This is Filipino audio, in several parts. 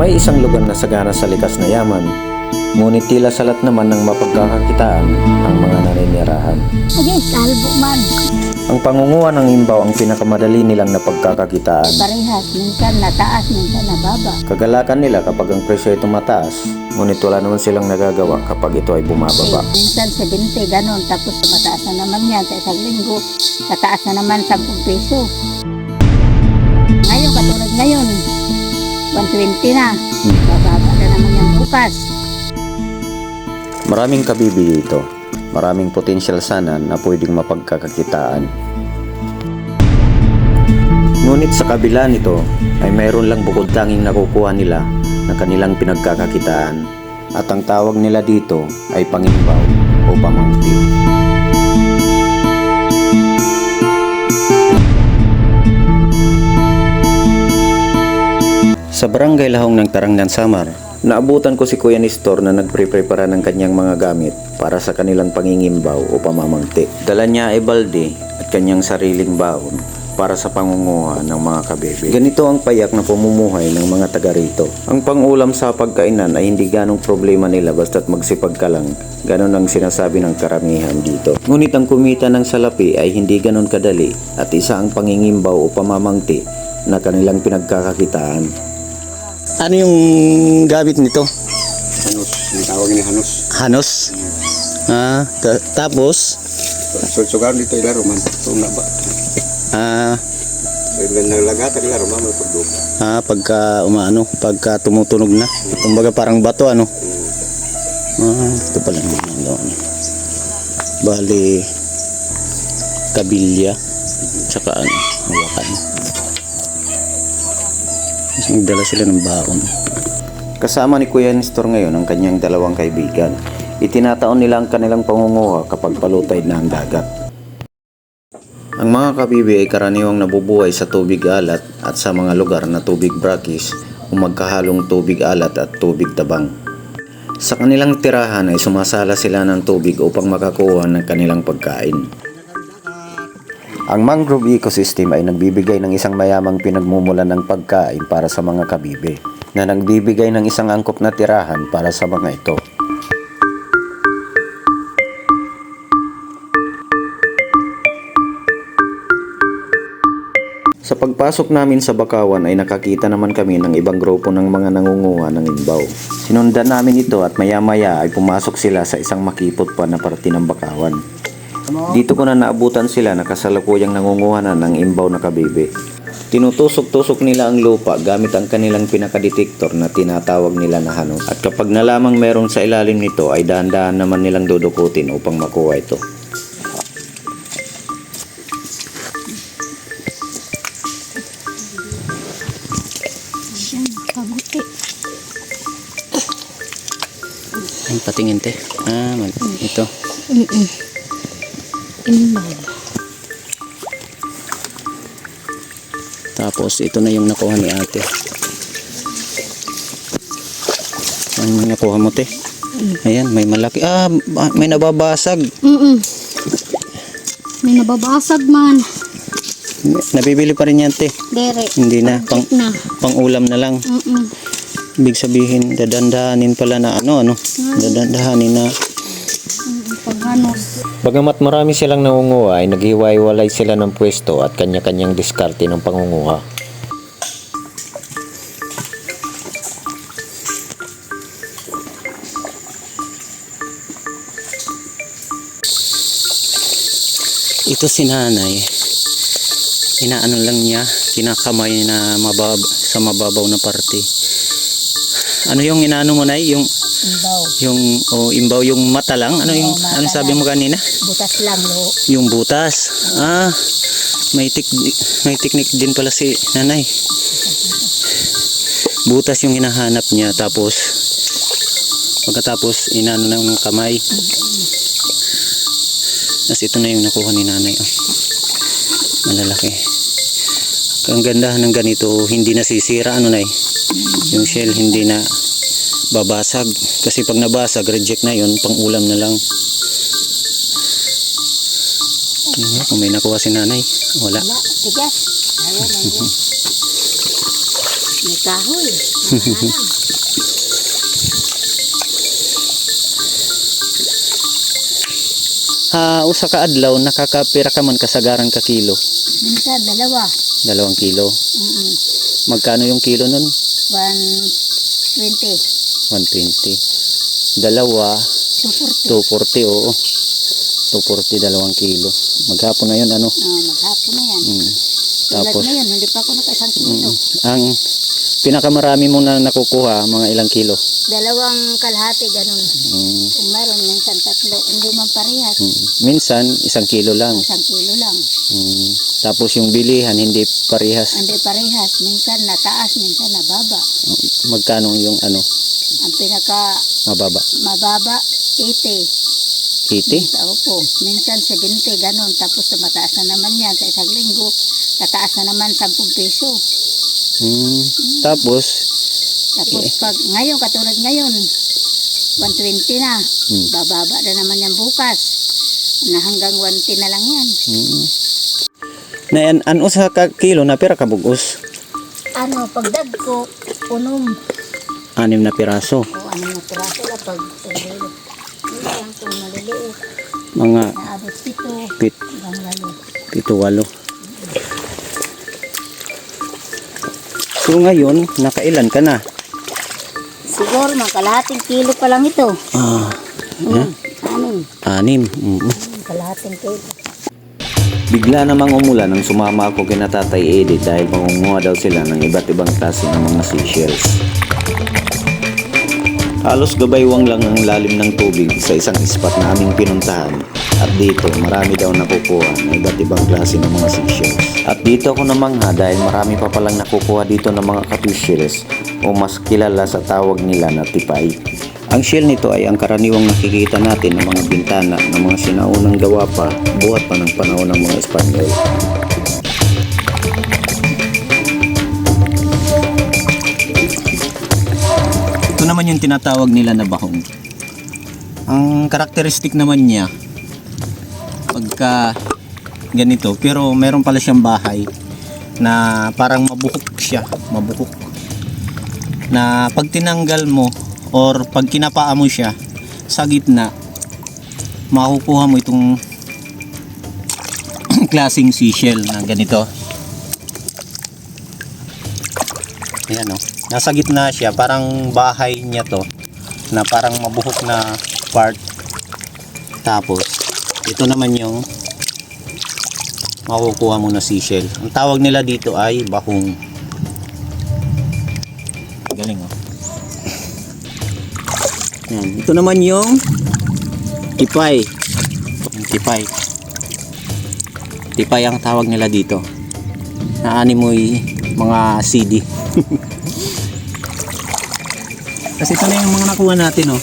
May isang lugar na sagana sa likas na yaman, ngunit tila salat naman ng mapagkakakitaan ang mga naninirahan. Sige, kalbo man. Ang pangunguha ng imbaw ang pinakamadali nilang napagkakakitaan. Parehas, minsan nataas, minsan nababa. Kagalakan nila kapag ang presyo ay tumataas, ngunit wala naman silang nagagawa kapag ito ay bumababa. Minsan 70, ganon. Tapos mataas na naman yan sa isang linggo. Tataas na naman 10 peso. Ngayon, katulad ngayon, 120 na. Bababa na naman yan bukas. Maraming kabibi dito. Maraming potensyal sana na pwedeng mapagkakakitaan. Ngunit sa kabila nito ay mayroon lang bukod tanging nakukuha nila na kanilang pinagkakakitaan at ang tawag nila dito ay pangimbaw o pamangti. Sa barangay Lahong ng Tarangnan Samar, naabutan ko si Kuya Nestor na nagpre-prepara ng kanyang mga gamit para sa kanilang pangingimbaw o pamamangti. Dala niya ay balde at kanyang sariling baon para sa pangunguha ng mga kabebe. Ganito ang payak na pamumuhay ng mga taga rito. Ang pangulam sa pagkainan ay hindi ganong problema nila basta't magsipag ka lang. Ganon ang sinasabi ng karamihan dito. Ngunit ang kumita ng salapi ay hindi ganon kadali at isa ang pangingimbaw o pamamangti na kanilang pinagkakakitaan. Ano yung gamit nito? Hanos, ang tawag ni Hanos. Hanos? Ah, ta- tapos, Sulsugan dito ilaro man. Ito na ba? ah, So, yung naglagata ilaro man, may pagdug. ah, pagka umaano, pagka tumutunog na. Kumbaga parang bato ano. Ah, ito pala yung ginagawa niya. Bali, kabilya, tsaka ano, hawakan. Nagdala sila ng baon. Kasama ni Kuya Nestor ngayon ang kanyang dalawang kaibigan. Itinataon nila ang kanilang pangunguha kapag palutay na ang dagat. Ang mga kabibi ay karaniwang nabubuhay sa tubig alat at sa mga lugar na tubig brakis o magkahalong tubig alat at tubig tabang. Sa kanilang tirahan ay sumasala sila ng tubig upang makakuha ng kanilang pagkain. Ang mangrove ecosystem ay nagbibigay ng isang mayamang pinagmumulan ng pagkain para sa mga kabibe na nagbibigay ng isang angkop na tirahan para sa mga ito. Sa pagpasok namin sa Bakawan ay nakakita naman kami ng ibang grupo ng mga nangunguha ng imbaw. Sinundan namin ito at maya-maya ay pumasok sila sa isang makipot pa na parte ng Bakawan. Dito ko na naabutan sila na kasalukuyang nangunguha na ng imbaw na kabibe. Tinutusok-tusok nila ang lupa gamit ang kanilang pinakadetektor na tinatawag nila na hanos. At kapag nalamang merong sa ilalim nito ay dahan-dahan naman nilang dudukutin upang makuha ito. Ang patingin te. Ah, ito. Mm-mm. Imbal. Tapos ito na yung nakuha ni ate. Ano yung nakuha mo te? Ayan, may malaki. Ah, may nababasag. Mm-mm. May nababasag man. Nabibili pa rin yan te. Dere. Hindi na. Pang, na. pang ulam na lang. Mm-mm. Ibig sabihin, dadandahanin pala na ano, ano. Dadandahanin na. Paghanos. Bagamat marami silang nangunguha ay naghiwa-walay sila ng pwesto at kanya-kanyang diskarte ng pangunguha. Ito si nanay. Inaano lang niya, kinakamay na mabab sa mababaw na parte. Ano yung inaano mo na yung Imbaw. yung oh, imbaw yung mata lang? Ano yung Oo, mata ano sabi mo kanina? Butas lang, lo. Yung butas. Ah, may tik may technique din pala si nanay. Butas yung hinahanap niya tapos pagkatapos inano na ng kamay. Tapos ito na yung nakuha ni nanay. Oh. Malalaki. Ang ganda ng ganito, hindi nasisira ano nay. Yung shell hindi na babasag. Kasi pag nabasag, reject na yun, pang ulam na lang. Tingnan, Kung may nakuha si nanay, wala. Tigas. May kahoy. Ha, usa ka adlaw nakakapira ka man kasagaran ka kilo. Minsan, dalawa. Dalawang kilo. Mm-mm. Magkano yung kilo nun? 120. 120. Dalawa, 240. 240 oo. 240 dalawang kilo. Maghapon na yun ano. Oh, maghapon na yan. Mm. Tapos ngayon, hindi pa ako nakaisang kilo. mm, ang pinakamarami mo na nakukuha mga ilang kilo. Dalawang kalahati, ganun. Mm, Kung meron, minsan tatlo. Hindi man parehas. mm. Minsan isang kilo lang. Isang kilo lang. Mm. Tapos yung bilihan hindi parehas. Hindi parehas. Minsan nataas, minsan nababa. Magkano yung ano Ang pinaka mababa? mababa, 80. 80? Sa upo. Minsan 70, ganun. Tapos tumataas na naman yan sa isang linggo. Tataas na naman 10 piso. Mm. Tapos Tapos Eh. pag ngayon, katulad ngayon, 120 na. Mm. Bababa na naman yan bukas. Na hanggang 110 na lang yan. mm. na an, an usa ka kilo na pira ka bugos. Ano, pagdag ko, unom. Anim na piraso. O ano na piraso na pag pagdilo. Yun lang kung maliliit. Mga Naabot pito. pit, Hanggang walo. pito walo. So ngayon, nakailan ka na? Siguro, mga kalahating kilo pa lang ito. Ah, Hmm. Anim. anim. Mm. Kalahating kilo. Bigla namang umulan nang sumama ako kina Tatay Eddie dahil mangunguha daw sila ng iba't ibang klase ng mga seashells. Halos gabaywang lang ang lalim ng tubig sa isang spot na aming pinuntahan at dito marami daw nakukuha ng iba't ibang klase ng mga seashells. At dito ako namangha dahil marami pa palang nakukuha dito ng mga catfishes o mas kilala sa tawag nila na tipay. Ang shell nito ay ang karaniwang nakikita natin ng mga bintana ng mga sinaunang gawa pa buhat pa ng panahon ng mga Espanyol. Yung tinatawag nila na bahong. Ang karakteristik naman niya, pagka ganito, pero meron pala siyang bahay na parang mabuhok siya, mabuhok. Na pag tinanggal mo or pag kinapaa mo siya sa gitna, makukuha mo itong klaseng seashell na ganito. Ayan o. Nasa gitna siya, parang bahay niya to na parang mabuhok na part. Tapos, ito naman yung makukuha mo na seashell. Ang tawag nila dito ay bahong. Galing oh. Yan. Ito naman yung tipay. Yung tipay. Tipay ang tawag nila dito. Naanimoy mga CD. Kasi ito na yung mga nakuha natin, oh.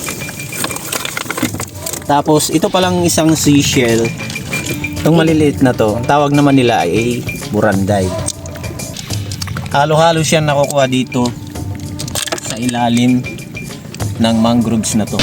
Tapos, ito palang isang seashell. Itong maliliit na to, tawag naman nila ay buranday. Halo-halo siya nakukuha dito sa ilalim ng mangroves na to.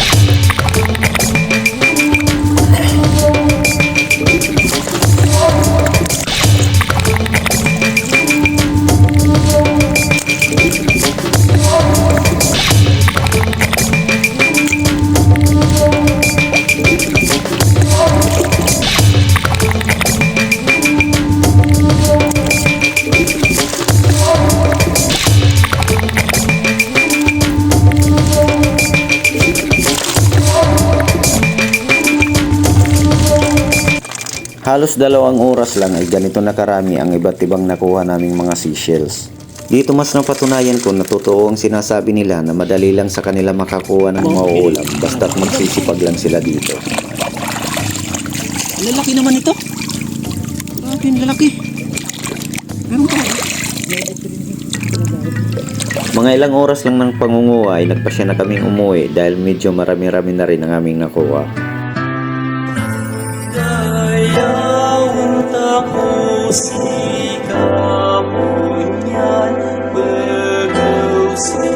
Halos dalawang oras lang ay ganito na karami ang iba't ibang nakuha naming mga seashells. Dito mas napatunayan ko na totoo ang sinasabi nila na madali lang sa kanila makakuha ng mauulam basta't magsisipag lang sila dito. Lalaki naman ito. Grabe yung lalaki. Meron pa. Mga ilang oras lang ng pangunguha ay nagpasya na kaming umuwi dahil medyo marami-rami na rin ang aming nakuha. Kapustika punya berkeusi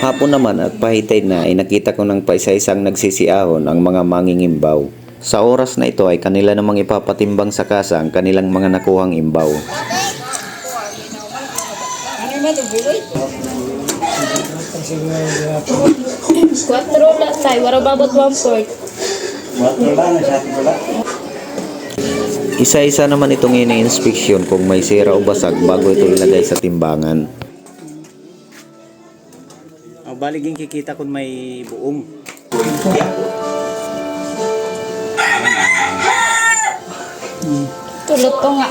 hapon naman at pahitay na ay nakita ko ng paisa-isang nagsisiahon ang mga mangingimbaw. Sa oras na ito ay kanila namang ipapatimbang sa kasa ang kanilang mga nakuhang imbaw. Quattro na tayo, wala babot one fourth. Isa-isa naman itong ini-inspeksyon kung may sira o basag bago ito ilagay sa timbangan. Baliging kikita kung may buong. Tulot ko nga.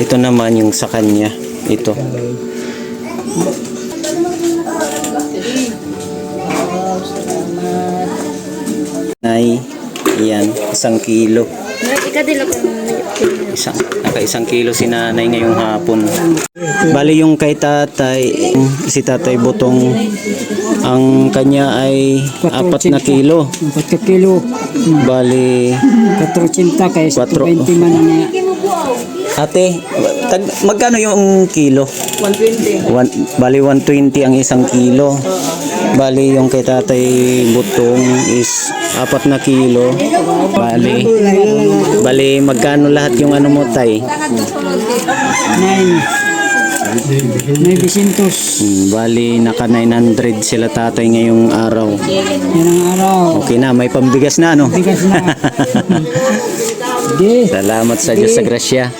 Ito naman yung sa kanya. Ito. Ay, yan, isang kilo. Isang, naka isang kilo si nanay ngayong hapon. Bali yung kay tatay, si tatay Butong, ang kanya ay apat na kilo. 4 kilo, Bali, 480 kaya sa Quatro. 20 man na ate, tag, magkano yung kilo? 120. One, bali 120 ang isang kilo. Bali yung kay tatay Butong is apat na kilo. Bali, bali magkano lahat yung ano mo tay? 9 may bisintos. Hmm, bali naka 900 sila tatay ngayong araw. Yan ang araw. Okay na, may pambigas na ano. Bigas na. Di. Salamat sa Diyos sa grasya.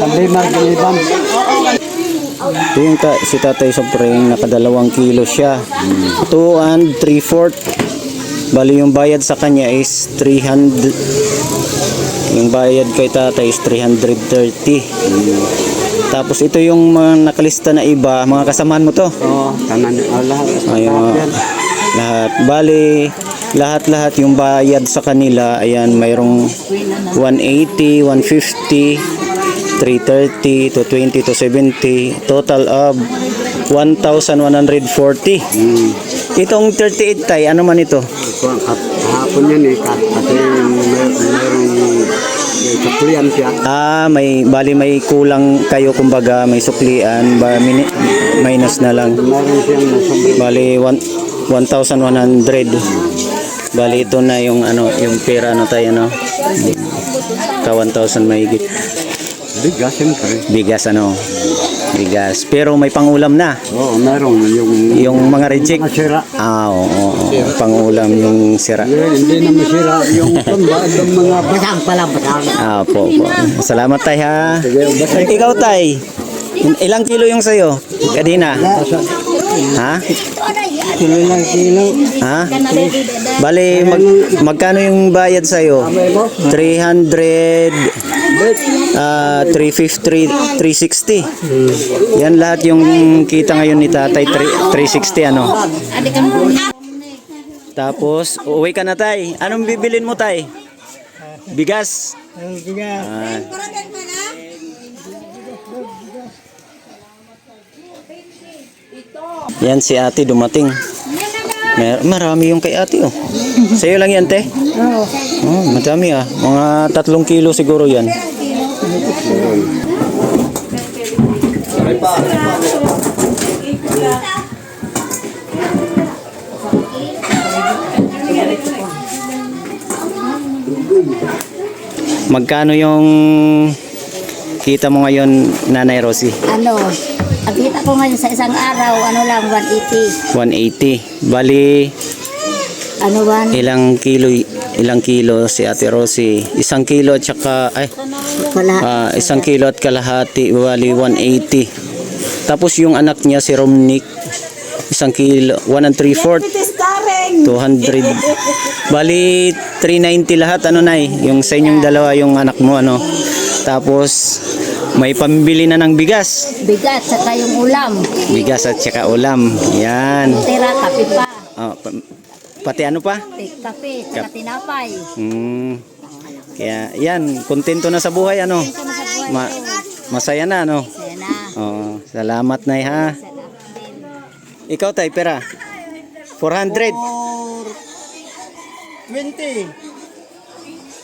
Kambimar, kambimar. Ito yung ta- si Tatay Sobrang nakadalawang kilo siya. 2 and 3 fourth. Bali yung bayad sa kanya is 300. Yung bayad kay Tatay is 330. Tapos ito yung mga nakalista na iba, mga kasamahan mo to. Oo, tanan oh, lahat. Ayun, lahat. Bali, lahat-lahat yung bayad sa kanila, ayan, mayroong 180, 150, 330 to 20 to 70, total of 1,140. Itong 38 tay, ano man ito? Ito, Kahapon yan eh, ka- kasi may- mayroong kapulian siya. Ah, may bali may kulang kayo kumbaga, may suklian, ba mini, minus na lang. Bali one- 1,100. Bali ito na yung ano, yung pera na tayo no. Ka 1,000 mahigit. bigas siyempre. Bigas ano. Bigas. Pero may pangulam na. Oo, mayroon yung Yung mga reject. mga sira. Ah, oo, oo, oo. Pangulam yung sira. Eh, hindi na masira yung pamba, yung mga basang pala. Ah, po, po. Salamat tay ha. Ikaw tay. Ilang kilo yung sayo? Kadina. Ha? Kilo lang kilo. Ha? Bali, mag, magkano yung bayad sa'yo? 300, ah 350, 360. Yan lahat yung kita ngayon ni tatay, 3, 360 ano. Tapos, uwi ka na tay. Anong bibilin mo tay? Bigas. Ah. Yan si ate dumating. Mer marami yung kay ate oh. Sa'yo lang yan te? Oo. Oh, madami ah. Mga tatlong kilo siguro yan. Magkano yung kita mo ngayon, Nanay Rosie? Ano, ang kita ko ngayon sa isang araw, ano lang, 180. 180. Bali, Ano ba? ilang kilo ilang kilo si Ate Rosie? Isang kilo at saka ay ah, isang kilo at kalahati bali 180. Tapos yung anak niya si Romnick isang kilo 1 and 3 fourth. 200 bali 390 lahat ano nay? Yung sa inyong dalawa yung anak mo ano? Tapos may pambili na ng bigas. Bigat, saka yung ulam. bigas at saka ulam. Yan. Tira, kape pa. Pa- pati ano pa kape, saka tinapay. Hmm. Kaya yan, kontento na sa buhay ano. Ma- masaya na ano. Saya na. Oo, salamat na ha. Ikaw tay pera. 400. 20.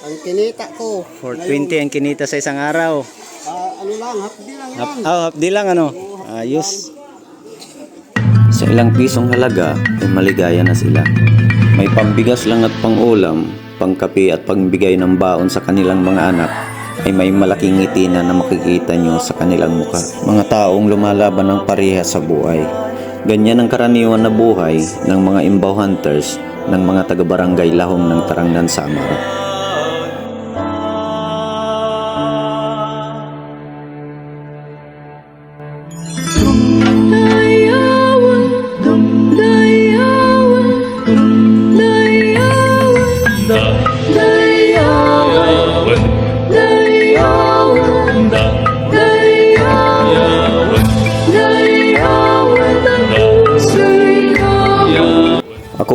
Ang kinita ko. 420 ang kinita sa isang araw. Ah, ano lang, hapdi lang Hap, oh, hapdi lang ano. Ayos. Sa ilang pisong halaga ay maligaya na sila. May pambigas lang at pangulam, pangkape at pangbigay ng baon sa kanilang mga anak ay may malaking ngiti na na makikita nyo sa kanilang muka. Mga taong lumalaban ng pareha sa buhay. Ganyan ang karaniwan na buhay ng mga imbaw hunters ng mga taga-barangay Lahong ng Tarangnan Samar.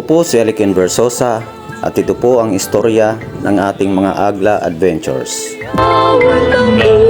Po si Eliken Versosa at ito po ang istorya ng ating mga Agla Adventures. Niya